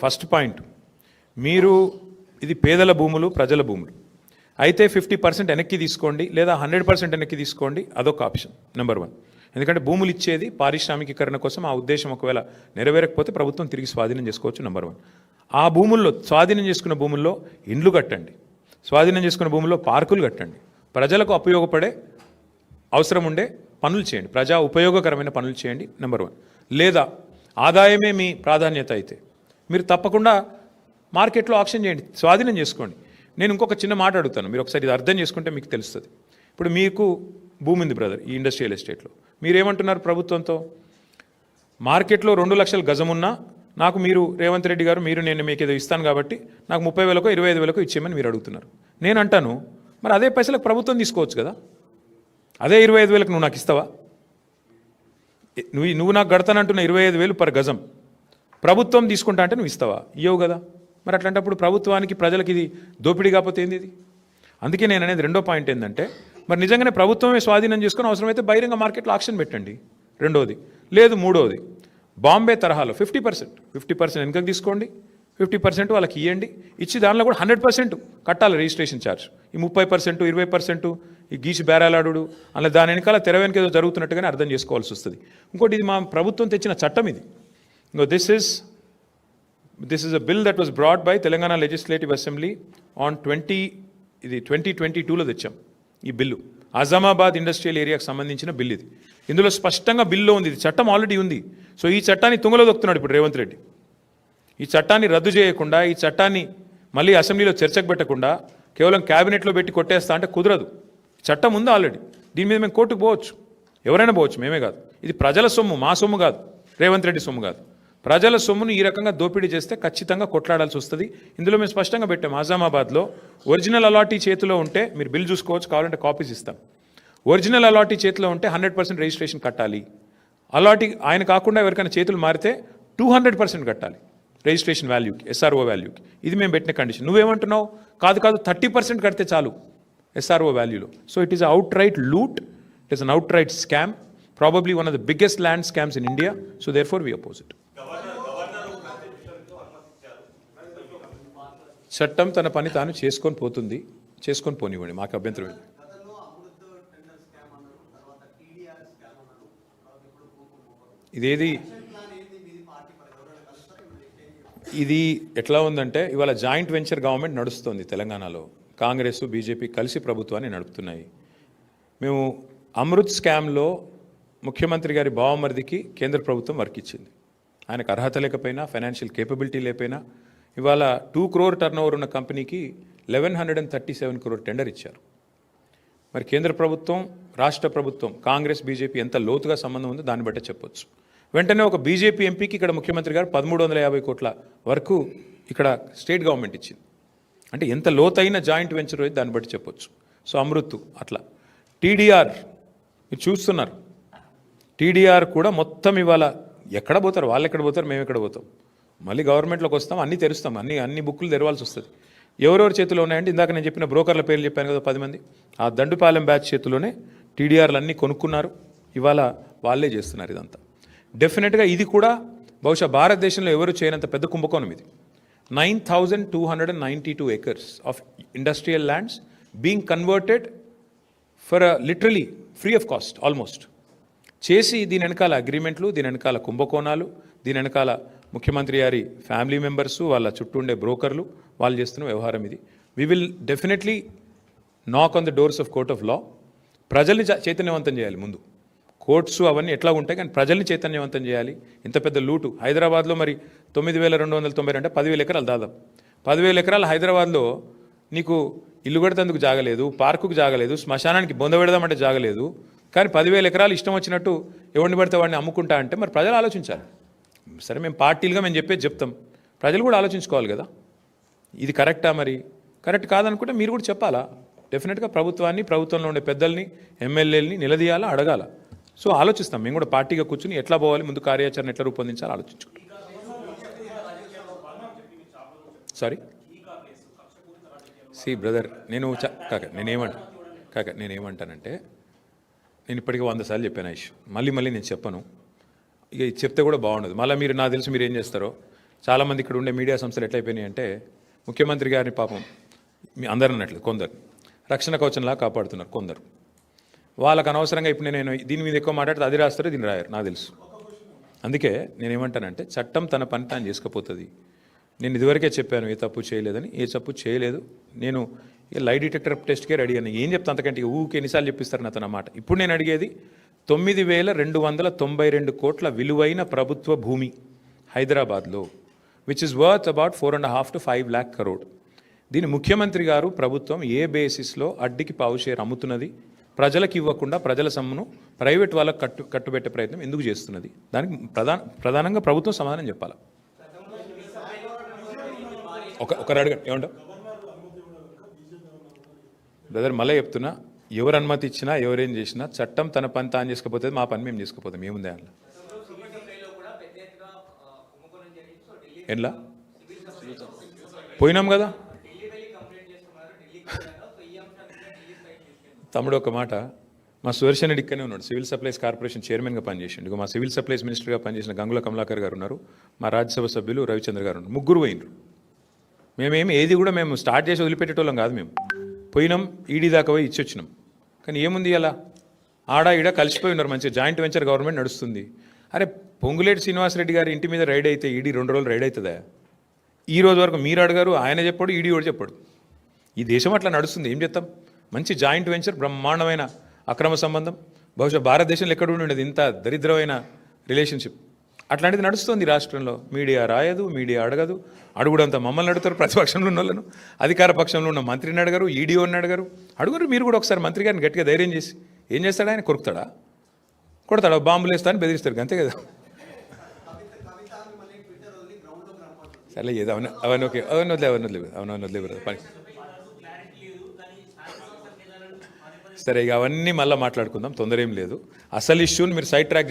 First point మీరు ఇది పేదల భూములు ప్రజల భూములు. అయితే ఫిఫ్టీ పర్సెంట్ వెనక్కి తీసుకోండి లేదా హండ్రెడ్ పర్సెంట్ వెనక్కి తీసుకోండి అదొక ఆప్షన్ నెంబర్ వన్ ఎందుకంటే భూములు ఇచ్చేది పారిశ్రామికీకరణ కోసం ఆ ఉద్దేశం ఒకవేళ నెరవేరకపోతే ప్రభుత్వం తిరిగి స్వాధీనం చేసుకోవచ్చు నెంబర్ వన్ ఆ భూముల్లో స్వాధీనం చేసుకున్న భూముల్లో ఇండ్లు కట్టండి. స్వాధీనం చేసుకున్న భూముల్లో పార్కులు కట్టండి. ప్రజలకు ఉపయోగపడే అవసరం ఉండే పనులు చేయండి. ప్రజా ఉపయోగకరమైన పనులు చేయండి నెంబర్ వన్ లేదా ఆదాయమే మీ ప్రాధాన్యత అయితే. మీరు తప్పకుండా మార్కెట్లో ఆప్షన్ చేయండి స్వాధీనం చేసుకోండి. నేను ఇంకొక చిన్న మాట అడుగుతాను. మీరు ఒకసారి ఇది అర్థం చేసుకుంటే మీకు తెలుస్తుంది. ఇప్పుడు మీకు భూమి ఉంది బ్రదర్ ఈ ఇండస్ట్రియల్ ఎస్టేట్లో మీరేమంటున్నారు ప్రభుత్వంతో? మార్కెట్లో రెండు లక్షల గజం ఉన్నా నాకు మీరు రేవంత్ రెడ్డి గారు మీరు నేను మీకు ఏదో ఇస్తాను కాబట్టి నాకు ముప్పై వేలకో ఇరవై ఐదు వేలకో ఇచ్చేయమని మీరు అడుగుతున్నారు. నేను అంటాను మరి అదే పైసలకు ప్రభుత్వం తీసుకోవచ్చు కదా? అదే ఇరవై ఐదు వేలకు నువ్వు నాకు ఇస్తావా? నువ్వు నువ్వు నాకు గడతానంటున్న ఇరవై ఐదు వేలు పర్ గజం. ప్రభుత్వం తీసుకుంటా అంటే నువ్వు ఇస్తావా? ఇవ్వవు కదా. మరి అట్లాంటప్పుడు ప్రభుత్వానికి ప్రజలకి ఇది దోపిడీ కాకపోతే ఏంది ఇది? అందుకే నేను అనేది రెండో పాయింట్ ఏంటంటే మరి నిజంగానే ప్రభుత్వమే స్వాధీనం చేసుకుని అవసరమైతే బహిరంగ మార్కెట్లో ఆక్షన్ పెట్టండి. రెండోది. లేదు మూడోది. బాంబే తరహాలో ఫిఫ్టీ పర్సెంట్ ఫిఫ్టీ పర్సెంట్ వెనుకకు తీసుకోండి. ఫిఫ్టీ పర్సెంట్ వాళ్ళకి ఇవ్వండి ఇచ్చి దానిలో కూడా హండ్రెడ్ పర్సెంట్ కట్టాలి రిజిస్ట్రేషన్ ఛార్జ్. ఈ ముప్పై పర్సెంట్ ఇరవై పర్సెంట్ ఈ గీసి బేరాలాడు అలా దాని వెనకాల తెర వెనక ఏదో జరుగుతున్నట్టుగానే అర్థం చేసుకోవాల్సి వస్తుంది. ఇంకోటి ఇది మా ప్రభుత్వం తెచ్చిన చట్టం ఇది. ఇంకో this is this is a bill that was brought by Telangana legislative assembly on twenty ఇది ట్వంటీ ట్వంటీ టూలో తెచ్చాం ఈ బిల్లు. అజామాబాద్ ఇండస్ట్రియల్ ఏరియాకు సంబంధించిన బిల్ ఇది. ఇందులో స్పష్టంగా బిల్లో ఉంది. ఇది చట్టం ఆల్రెడీ ఉంది. సో ఈ చట్టాన్ని తుంగలో దొక్కుతున్నాడు ఇప్పుడు రేవంత్ రెడ్డి. ఈ చట్టాన్ని రద్దు చేయకుండా ఈ చట్టాన్ని మళ్ళీ అసెంబ్లీలో చర్చకు పెట్టకుండా కేవలం క్యాబినెట్లో పెట్టి కొట్టేస్తా అంటే కుదరదు. చట్టం ఉంది ఆల్రెడీ. దీని మీద మేము కోర్టుకు పోవచ్చు. ఎవరైనా పోవచ్చు మేమే కాదు. ఇది ప్రజల సొమ్ము మా సొమ్ము కాదు. రేవంత్ రెడ్డి సొమ్ము కాదు. ప్రజల సొమ్మును ఈ రకంగా దోపిడీ చేస్తే ఖచ్చితంగా కొట్లాడాల్సి వస్తుంది. ఇందులో మేము స్పష్టంగా పెట్టాం ఆజామాబాద్లో ఒరిజినల్ అలాటీ చేతిలో ఉంటే మీరు బిల్ చూసుకోవచ్చు కావాలంటే కాపీస్ ఇస్తాం. ఒరిజినల్ అలాటీ చేతిలో ఉంటే హండ్రెడ్ పర్సెంట్ రిజిస్ట్రేషన్ కట్టాలి. అలాటీ ఆయన కాకుండా ఎవరికైనా చేతులు మారితే టూ హండ్రెడ్ పర్సెంట్ కట్టాలి రిజిస్ట్రేషన్ వాల్యూకి ఎస్ఆర్ఓ వాల్యూకి. ఇది మేము పెట్టిన కండిషన్. నువ్వేమంటున్నావు? కాదు కాదు థర్టీ పర్సెంట్ కడితే చాలు SRO వాల్యూలో. So it is outright loot it is an outright scam probably one of the biggest land scams in India so therefore we opposite చట్టం తన పని తాను చేసుకొని పోతుంది చేసుకొని పోనివ్వండి మాకు అభ్యంతరం లేదు. ఇదేది? ఇది ఎట్లా ఉందంటే ఇవాళ జాయింట్ వెంచర్ గవర్నమెంట్ నడుస్తుంది తెలంగాణలో. కాంగ్రెస్ బీజేపీ కలిసి ప్రభుత్వాన్ని నడుపుతున్నాయి. మేము అమృత్ స్కామ్లో ముఖ్యమంత్రి గారి బావమరిదికి కేంద్ర ప్రభుత్వం వర్క్ ఇచ్చింది. ఆయనకు అర్హత లేకపోయినా ఫైనాన్షియల్ కేపబిలిటీ లేకపోయినా ఇవాళ టూ క్రోర్ టర్న్ ఓవర్ ఉన్న కంపెనీకి eleven hundred and thirty seven crore tender ఇచ్చారు. మరి కేంద్ర ప్రభుత్వం రాష్ట్ర ప్రభుత్వం కాంగ్రెస్ బీజేపీ ఎంత లోతుగా సంబంధం ఉందో దాన్ని బట్టే చెప్పొచ్చు. వెంటనే ఒక బీజేపీ ఎంపీకి ఇక్కడ ముఖ్యమంత్రి గారు పదమూడు వందల యాభై కోట్ల వరకు ఇక్కడ స్టేట్ గవర్నమెంట్ ఇచ్చింది. అంటే ఎంత లోతైన జాయింట్ వెంచర్ అయితే దాన్ని బట్టి చెప్పొచ్చు. సో అమృత్ అట్లా. టీడీఆర్ మీరు చూస్తున్నారు. టీడీఆర్ కూడా మొత్తం ఇవాళ ఎక్కడ పోతారు? వాళ్ళు ఎక్కడ పోతారు? మేము ఎక్కడ పోతాం? మళ్ళీ గవర్నమెంట్లోకి వస్తాం అన్నీ తెరుస్తాం అన్ని అన్ని బుక్కులు తెరవాల్సి వస్తుంది. ఎవరెవరి చేతిలో ఉన్నాయంటే ఇందాక నేను చెప్పిన బ్రోకర్ల పేర్లు చెప్పాను కదా పది మంది. ఆ దండుపాలెం బ్యాచ్ చేతిలోనే టీడీఆర్లు అన్నీ కొనుక్కున్నారు. ఇవాళ వాళ్ళే చేస్తున్నారు ఇదంతా. డెఫినెట్గా ఇది కూడా బహుశా భారతదేశంలో ఎవరు చేయనంత పెద్ద కుంభకోణం ఇది. Nine thousand two hundred and ninety two acres of industrial lands being converted for literally free of cost almost చేసి దీని వెనకాల అగ్రిమెంట్లు దీని వెనకాల కుంభకోణాలు దీని వెనకాల ముఖ్యమంత్రి గారి ఫ్యామిలీ మెంబర్స్ వాళ్ళ చుట్టూ ఉండే బ్రోకర్లు వాళ్ళు చేస్తున్న వ్యవహారం ఇది. We will definitely knock on the doors of court of law ప్రజల్ని చ- చైతన్యవంతం చేయాలి ముందు. కోర్ట్స్ అవన్నీ ఎట్లా ఉంటాయి కానీ ప్రజల్ని చైతన్యవంతం చేయాలి. ఇంత పెద్ద లూటు. హైదరాబాద్లో మరి తొమ్మిది వేల రెండు వందల తొంభై అంటే పదివేల ఎకరాలు దాదాపు. పదివేల ఎకరాలు హైదరాబాద్లో నీకు ఇల్లు కడతందుకు జాగలేదు పార్కుకు జాగలేదు శ్మశానానికి బొంద పెడదామంటే జాగలేదు. కానీ పదివేల ఎకరాలు ఇష్టం వచ్చినట్టు ఎవరిని పడితే వాడిని అమ్ముకుంటా అంటే మరి ప్రజలు ఆలోచించాలి. సరే మేము పార్టీలుగా మేము చెప్పేది చెప్తాం. ప్రజలు కూడా ఆలోచించుకోవాలి కదా. ఇది కరెక్టా మరి? కరెక్ట్ కాదనుకుంటే మీరు కూడా చెప్పాలా? డెఫినెట్గా ప్రభుత్వాన్ని ప్రభుత్వంలో ఉండే పెద్దల్ని ఎమ్మెల్యేలని నిలదీయాలా అడగాల? సో ఆలోచిస్తాం. మేము కూడా పార్టీగా కూర్చుని ఎట్లా పోవాలి ముందు కార్యాచరణ ఎట్లా రూపొందించాలో ఆలోచించుకుంటాం. సారీ సి బ్రదర్ నేను చ- కాక నేనేమంటా కాక నేనేమంటానంటే నేను ఇప్పటికీ వంద సార్లు చెప్పాను ఐష్ మళ్ళీ మళ్ళీ నేను చెప్పను. ఇక చెప్తే కూడా బాగుండదు. మళ్ళీ మీరు నాకు తెలిసి మీరు ఏం చేస్తారో చాలామంది ఇక్కడ ఉండే మీడియా సంస్థలు ఎట్లయిపోయినాయి అంటే ముఖ్యమంత్రి గారిని పాపం మీ అందరు అన్నట్లు కొందరు. రక్షణ కవచంలా కాపాడుతున్నారు కొందరు. వాళ్ళకు అనవసరంగా ఇప్పుడు నేను దీని మీద ఎక్కువ మాట్లాడితే అది రాస్తారు దీన్ని రాయరు నాకు తెలుసు. అందుకే నేనేమంటానంటే చట్టం తన పని తాను చేసుకపోతుంది. నేను ఇదివరకే చెప్పాను ఏ తప్పు చేయలేదని ఏ తప్పు చేయలేదు. నేను ఈ లై డిటెక్టర్ టెస్ట్కే రెడీ అని ఏం చెప్తా అంతకంటే ఊకే ఎన్నిసార్లు చెప్పిస్తారు నాతో మాట. ఇప్పుడు నేను అడిగేది తొమ్మిది వేల రెండు వందల తొంభై రెండు కోట్ల విలువైన ప్రభుత్వ భూమి హైదరాబాద్లో which is worth about four and half to five lakh crore దీని ముఖ్యమంత్రి గారు ప్రభుత్వం ఏ బేసిస్లో అడ్డికి పావు షేర్ అమ్ముతున్నది? ప్రజలకు ఇవ్వకుండా ప్రజల సొమ్మును ప్రైవేట్ వాళ్ళకు కట్టు కట్టుబెట్టే ప్రయత్నం ఎందుకు చేస్తున్నది? దానికి ప్రధాన ప్రధానంగా ప్రభుత్వం సమాధానం చెప్పాలి? ఒక ఒకరు అడగండి ఏమంటావు? బ్రదర్ మళ్ళీ చెప్తున్నా. ఎవరు అనుమతి ఇచ్చినా ఎవరేం చేసినా చట్టం తన పని తాను చేసుకపోతే మా పని మేము చేసుకుపోతాం. ఏముంది అందులో? ఎట్లా పోయినాం కదా? తమ్ముడు ఒక మాట మా సుదర్శనుడు ఇక్కడనే ఉన్నాడు. సివిల్ సప్లైస్ కార్పొరేషన్ చైర్మన్గా పనిచేసిండు. ఇక మా సివిల్ సప్లైస్ మినిస్టర్గా పనిచేసిన గంగుల కమలాకర్ గారు ఉన్నారు. మా రాజ్యసభ సభ్యులు రవిచంద్ర గారు ఉన్నారు. ముగ్గురు పోయినరు మేమేమి ఏది కూడా మేము స్టార్ట్ చేసి వదిలిపెట్టేటోళ్ళం కాదు మేము. పోయినాం ఈడీ దాకా పోయి ఇచ్చొచ్చినాం. కానీ ఏముంది అలా ఆడ ఈడ కలిసిపోయి ఉన్నారు మంచిగా జాయింట్ వెంచర్ గవర్నమెంట్ నడుస్తుంది. అరే పొంగులేటి శ్రీనివాసరెడ్డి గారి ఇంటి మీద రైడ్ అయితే ఈడీ రెండు రోజులు రైడ్ అవుతుందా? ఈ రోజు వరకు మీరు అడిగారు ఆయన చెప్పాడు ఈడీ కూడా చెప్పాడు. ఈ దేశం అట్లా నడుస్తుంది ఏం చేస్తాం మంచి జాయింట్ వెంచర్ బ్రహ్మాండమైన అక్రమ సంబంధం. బహుశా భారతదేశంలో ఎక్కడ ఉండి ఉండేది ఇంత దరిద్రమైన రిలేషన్షిప్? అట్లాంటిది నడుస్తుంది రాష్ట్రంలో. మీడియా రాయదు మీడియా అడగదు. అడుగుడంతా మమ్మల్ని అడుగుతారు ప్రతిపక్షంలో ఉన్న వాళ్ళను. అధికార పక్షంలో ఉన్న మంత్రిని అడగరు ఈడీఓని అడగరు. అడుగురు మీరు కూడా ఒకసారి మంత్రి గారిని గట్టిగా ధైర్యం చేసి. ఏం చేస్తాడు ఆయన? కొరుకుతాడా? కొడతాడు? బాంబులు వేస్తా అని బెదిరిస్తారు అంతే కదా. సరే ఏదో అవును అవన్నీ ఓకే అవన్నీ వదిలే అవన్నీ వదిలే అవన్నీ వదిలేదు పని. సరే ఇక అవన్నీ మళ్ళీ మాట్లాడుకుందాం. తొందర ఏం లేదు. అసలు ఇష్యూని మీరు సైడ్ ట్రాక్